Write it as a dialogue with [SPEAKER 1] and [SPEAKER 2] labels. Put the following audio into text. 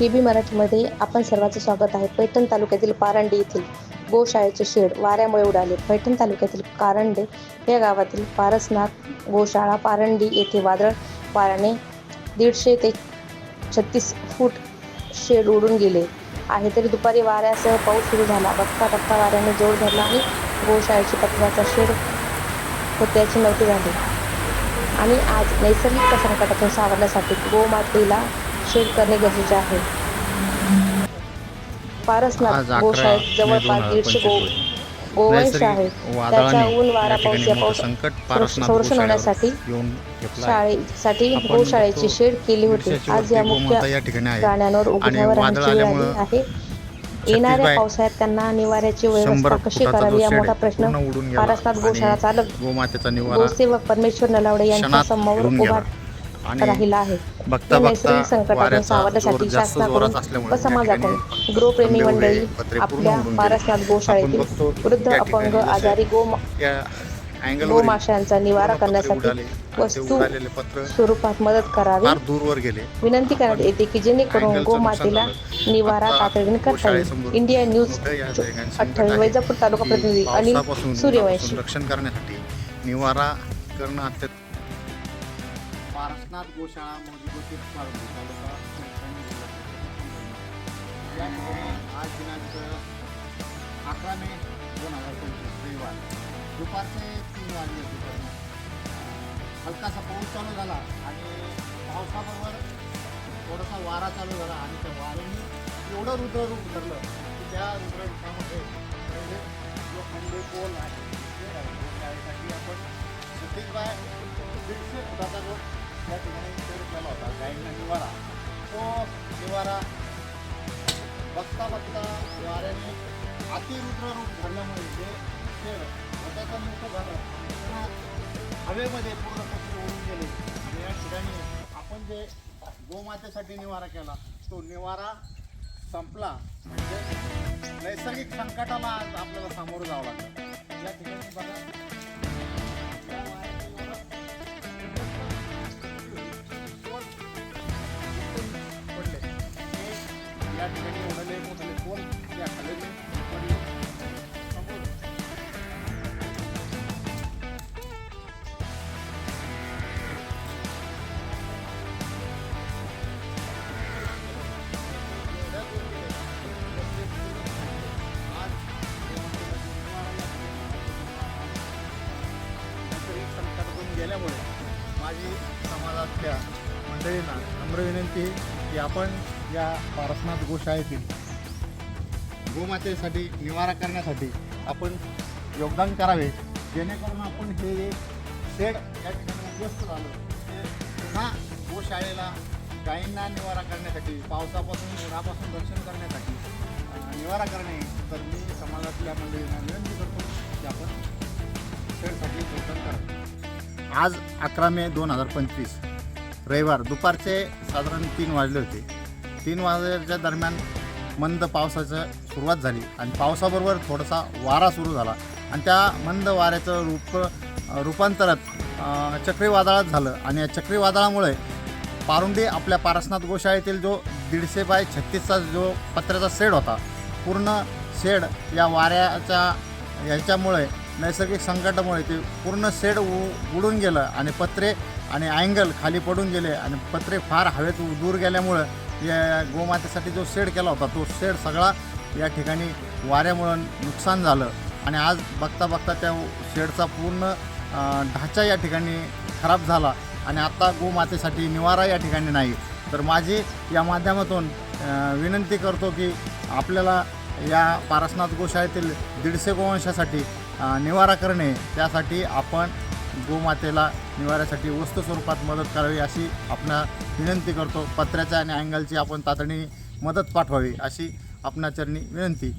[SPEAKER 1] T मराठीमध्ये आपण सर्वांचं स्वागत आहे. पैठण तालुक्यातील पारंडी येथील गोशाळेचे शेड वाऱ्यामुळे उडाले. पैठण तालुक्यातील कारंडे या गावातील पारसनाथ गोशाळा पारंडी येथे वादळ वाऱ्याने दीडशे ते छत्तीस फूट शेड उडून गेले आहे. तरी दुपारी वाऱ्यासह पाऊस सुरू झाला. बघता बघता वाऱ्याने जोर धरला आणि गोशाळेची पत्र्याचा शेड होत्याची नव्हती झाली. आणि आज नैसर्गिक संकटातून सावरण्यासाठी गोमातेला शेड करणे गरजेचे आहे. पारसनाथ गोशाळेत जवळपास दीडशे गो गोवंश ऊन वारा पाऊस या पाऊस संरक्षण होण्यासाठी. शाळेसाठी गोशाळेची शेड केली होती. आज या मुख्य प्राण्यांवर
[SPEAKER 2] आल्यामुळं
[SPEAKER 1] आहे. येणाऱ्या पावसाळ्यात त्यांना निवाऱ्याची व्यवस्था कशी करावी या मोठा प्रश्न पारसनाथ गोशाळा चालक गोसेवक परमेश्वर नलावडे यांच्या समोर उभा राहिला आहे.
[SPEAKER 2] बघता
[SPEAKER 1] नैसर्गिक संकटातून सावरण्यासाठी शासनाकडून व समाजाकडून गृहप्रेमी मंडळी आपल्या. पारसनाथ गोशाळेतील वृद्ध अपंग आजारी गो गोमाशांचा निवारा करण्यासाठी वस्तू स्वरूपात मदत करावी.
[SPEAKER 2] दूरवर गेले.
[SPEAKER 1] विनंती करण्यात येते की जेणेकरून गोमातेला निवारा तातडीने करता येईल इंडिया न्यूज अठ्ठावीस. वैजापूर तालुका
[SPEAKER 2] की
[SPEAKER 1] प्रतिनिधी अनिल सूर्यवंशी.
[SPEAKER 2] रक्षण करण्यासाठी निवारा करणं अत्यंत पारसनाथ गोशाळा मोदी तालुका या ठिकाणी आज दिनांक अकरा मे दोन हजार पंचवीस रविवार. दुपारचे तीन वाजले होते. हलकासा पाऊस चालू झाला आणि पावसाबरोबर थोडासा वारा चालू झाला आणि त्या वाऱ्याने एवढं रुद्ररूप धरलं की त्या रुद्ररूपामध्ये म्हणजे जो खंडे पोल आहे. वारा बघता बघता वाऱ्याने अतिरुद्र रूप झाल्यामुळे ते खेळ स्वतःचं मोठं झालं हवेमध्ये पूर्ण पक्षी उडून गेले. आणि या ठिकाणी आपण जे गोमातेसाठी निवारा केला तो निवारा संपला. म्हणजे नैसर्गिक संकटाला आज आपल्याला सामोरं जावं लागतं या ठिकाणी बघा. केल्यामुळे माझी समाजातल्या मंडळींना नम्र विनंती की आपण या पारसनाथ गोशाळेतील गोमातेसाठी निवारा करण्यासाठी आपण योगदान करावे जेणेकरून आपण हे एक शेड या ठिकाणी उद्ध्वस्त झालं ते पुन्हा गोशाळेला गायींना निवारा करण्यासाठी पावसापासून उन्हापासून रक्षण करण्यासाठी निवारा करणे तर मी समाजातल्या मंडळींना विनंती करतो की आपण आज अकरा मे दोन हजार पंचवीस रविवार. दुपारचे साधारण तीन वाजले होते. तीन वाजल्याच्या दरम्यान मंद पावसाचं सुरुवात झाली आणि पावसाबरोबर थोडासा वारा सुरू झाला. आणि त्या मंद वाऱ्याचं रूप रूपांतरात चक्रीवादळात झालं. आणि या चक्रीवादळामुळे पारुंडी आपल्या पारसनाथ गोशाळेतील जो दीडशे बाय छत्तीसचा जो पत्र्याचा शेड होता पूर्ण शेड या वाऱ्याच्या याच्यामुळे नैसर्गिक संकटामुळे ते पूर्ण शेड उ उडून गेलं आणि पत्रे आणि अँगल खाली पडून गेले आणि पत्रे फार हवेत दूर गेल्यामुळं या गोमातेसाठी जो शेड केला होता तो शेड सगळा या ठिकाणी वाऱ्यामुळं नुकसान झालं. आणि आज बघता बघता त्या शेडचा पूर्ण ढाचा या ठिकाणी खराब झाला आणि आत्ता गोमातेसाठी निवारा या ठिकाणी नाही. तर माझी या माध्यमातून विनंती करतो की आपल्याला या पारसनाथ गोशाळेतील दीडशे गोवंशासाठी निवारा करणे त्यासाठी आपण गोमातेला निवाऱ्यासाठी वस्तू स्वरूपात मदत करावी अशी आपणा विनंती करतो. पत्र्याच्या आणि अँगलची आपण तातडीने मदत पाठवावी अशी आपणाचरणी विनंती.